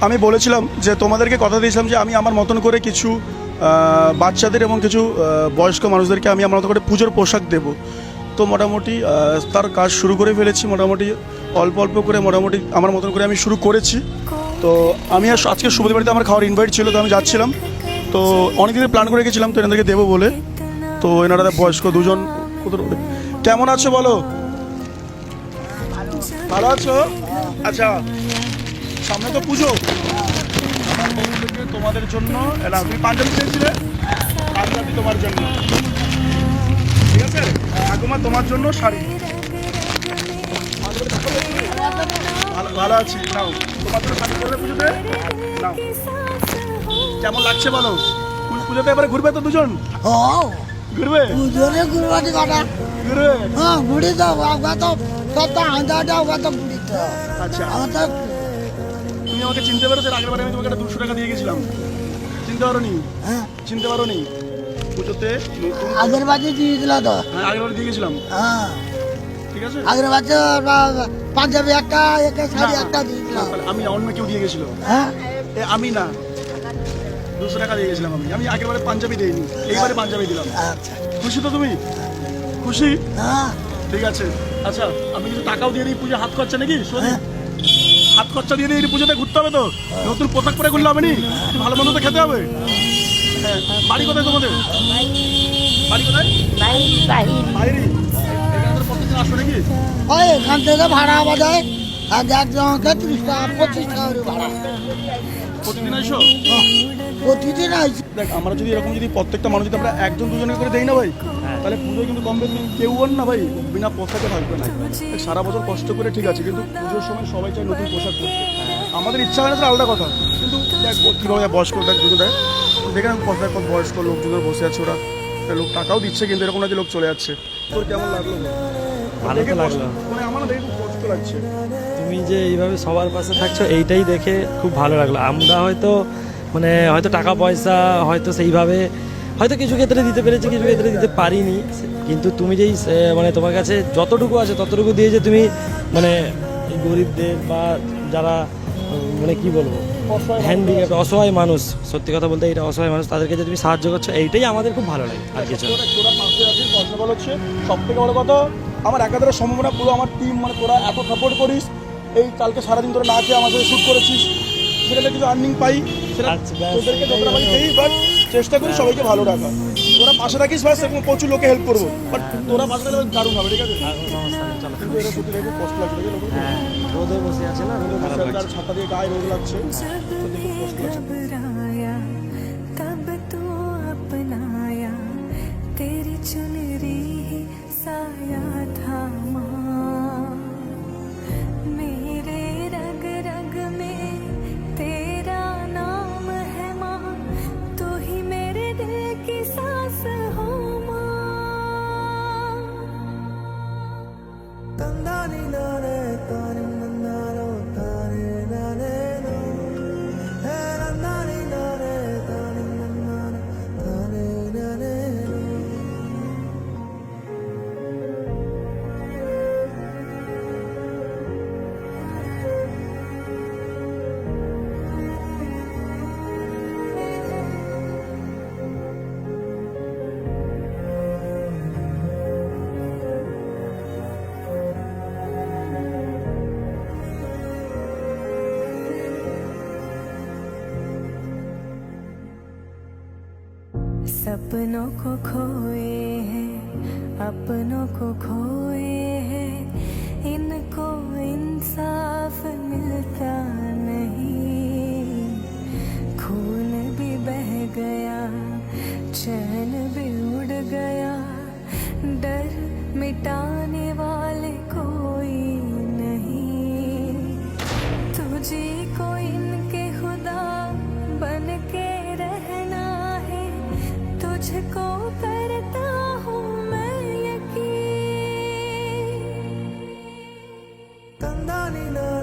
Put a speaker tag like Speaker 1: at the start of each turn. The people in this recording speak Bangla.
Speaker 1: আমি বলেছিলাম যে তোমাদেরকে কথা দিয়েছিলাম যে আমি আমার মতন করে কিছু বাচ্চাদের এবং কিছু বয়স্ক মানুষদেরকে আমি আমার মতো করে পুজোর পোশাক দেব। তো মোটামুটি তার কাজ শুরু করে ফেলেছি, মোটামুটি অল্প অল্প করে মোটামুটি আমার মতন করে আমি শুরু করেছি। তো আমি আজ- আজকে সুমতি বাড়িতে আমার খাওয়ার ইনভাইট ছিল, তো আমি যাচ্ছিলাম। তো অনেক দিনের প্ল্যান করে গেছিলাম, তো এনাদেরকে দেবো বলে। তো এনারা বয়স্ক দুজন কেমন আছো বলো? ভালো আছো? আচ্ছা সামনে তো পুজো। থেকে তোমাদের জন্য তুমি পাঞ্জাবি চেয়েছিলে পাঞ্জাবি তোমার জন্য। ঠিক আছে? ঠাকুমা তোমার জন্য শাড়ি। ভালো আছি। নাও তোমার জন্য শাড়ি পুজোতে? নাও। কেমন লাগছে বলো? পুজোতে এবারে ঘুরবে তো দুজন?
Speaker 2: হ্যাঁ।
Speaker 1: ঘুরবে?
Speaker 2: কাটা?
Speaker 1: ঘুরবে?
Speaker 2: হ্যাঁ গুড়ি তো আমরা তো সব তো গুড়ি তো
Speaker 1: আচ্ছা।
Speaker 2: আমার
Speaker 1: তুমি আমাকে চিনতে এর আগের বারে আমি তোমাকে একটা দুশো টাকা দিয়ে গেছিলাম। চিনতে পারো নি?
Speaker 2: হ্যাঁ।
Speaker 1: চিনতে পারো নি? পুজোতে
Speaker 2: আগের বাজে দিয়ে দিল তো।
Speaker 1: হ্যাঁ আগের বারে দিয়ে গেছিলাম।
Speaker 2: হ্যাঁ।
Speaker 1: ঠিক আছে?
Speaker 2: আগের বাজে পাঞ্জাবি একটা একে শাড়ি একটা দিয়ে দিল।
Speaker 1: আমি অন্য কেউ দিয়ে গেছিল।
Speaker 2: হ্যাঁ।
Speaker 1: আমি না। দুশো টাকা দিয়ে গেছিলাম আমি। আমি আগের বারে পাঞ্জাবি দিইনি। এইবারে পাঞ্জাবি দিলাম।
Speaker 2: আচ্ছা।
Speaker 1: খুশি তো তুমি? খুশি?
Speaker 2: হ্যাঁ।
Speaker 1: ঠিক আছে। আচ্ছা আমি কিছু টাকাও দিয়ে দিই? পুজো হাত খরচা নাকি? শোনি।
Speaker 2: হ্যাঁ।
Speaker 1: হাত খরচা দিয়ে দিয়ে পুজোতে ঘুরতে হবে তো। নতুন পোশাক পরে ঘুরলে হবে নি? ভালো মন্দ তো খেতে হবে। বাড়ি কোথায় তোমাদের? বাড়ি কোথায়? এখানে
Speaker 2: থেকে ভাড়া বাজায় আর একজনকে ত্রিশ টাকা, পঁচিশ টাকা ভাড়া।
Speaker 1: প্রতিদিন আসো
Speaker 2: হ্যাঁ, প্রতিদিন আইছি
Speaker 1: দেখ আমরা যদি এরকম যদি প্রত্যেকটা মানুষ যদি আমরা একজন দুজনে করে দেই না ভাই তাহলে পুজো কিন্তু কম বেশি কেউ আর না ভাই বিনা পোশাকে থাকবে না। দেখ, সারা বছর কষ্ট করে ঠিক আছে কিন্তু পুজোর সময় সবাই চায় নতুন পোশাক পরতে। আমাদের ইচ্ছা হয় না সেটা আলাদা কথা। কিন্তু দেখ কীভাবে বয়স্ক দেখ দুটো দেখ দেখে না পোশাক বয়স্ক লোকজনের বসে আছে ওরা। লোক টাকাও দিচ্ছে কিন্তু এরকম না যে লোক চলে যাচ্ছে। তোর কেমন লাগল?
Speaker 3: ভালো লাগল।
Speaker 1: মানে আমার দেখে খুব কষ্ট লাগছে।
Speaker 3: তুমি যে এইভাবে সবার পাশে থাকছো এইটাই দেখে খুব ভালো লাগল। আমরা হয়তো মানে হয়তো টাকা পয়সা হয়তো সেইভাবে হয়তো কিছু ক্ষেত্রে দিতে পেরেছি কিছু ক্ষেত্রে দিতে পারিনি। কিন্তু তুমি যেই মানে তোমার কাছে যতটুকু আছে ততটুকু দিয়ে যে তুমি মানে গরিবদের বা যারা মানে কি বলব হ্যান্ডিক্যাপ অসহায় মানুষ সত্যি কথা বলতে এটা অসহায় মানুষ তাদেরকে যে তুমি সাহায্য করছ এইটাই আমাদের খুব ভালো লাগে আর কিছু
Speaker 1: সব থেকে বড় কথা আমার একাধারে সম্ভাবনা পুরো আমার টিম মানে তোরা এত সাপোর্ট করিস এই কালকে সারাদিন তোরা না খেয়ে আমার সাথে শ্যুট করেছিস সেটাতে কিছু আর্নিং পাই সেটা
Speaker 3: আচ্ছা, ব্যাস,
Speaker 1: তোদেরকে যতটা
Speaker 3: এটাই
Speaker 1: পারি
Speaker 3: হলো।
Speaker 1: দেই বাট চেষ্টা করি সবাইকে ভালো রাখা তোরা পাশে রাখিস বাস এবং প্রচুর লোকে হেল্প করবো বাট তোরা পাশে থাকলে দারুণ হবে ঠিক আছে
Speaker 3: আর কোনো সমস্যা নেই, চলো।
Speaker 1: কিন্তু এটা সত্যি দেখে কষ্ট লাগছে দেখে লোকের
Speaker 3: হ্যাঁ রোদে বসে আছে না
Speaker 1: বসে
Speaker 3: খারাপ
Speaker 1: আছে, আর
Speaker 3: লাগছে
Speaker 1: ছাতা দিয়ে গায়ে রোদ লাগছে
Speaker 4: जब
Speaker 1: সত্যি খুব কষ্ট লাগছে
Speaker 4: घबराया तब तू अपनाया तेरी चुनरी ही साया सपनों को खोए हैं अपनों को खोए தந்தானே நான்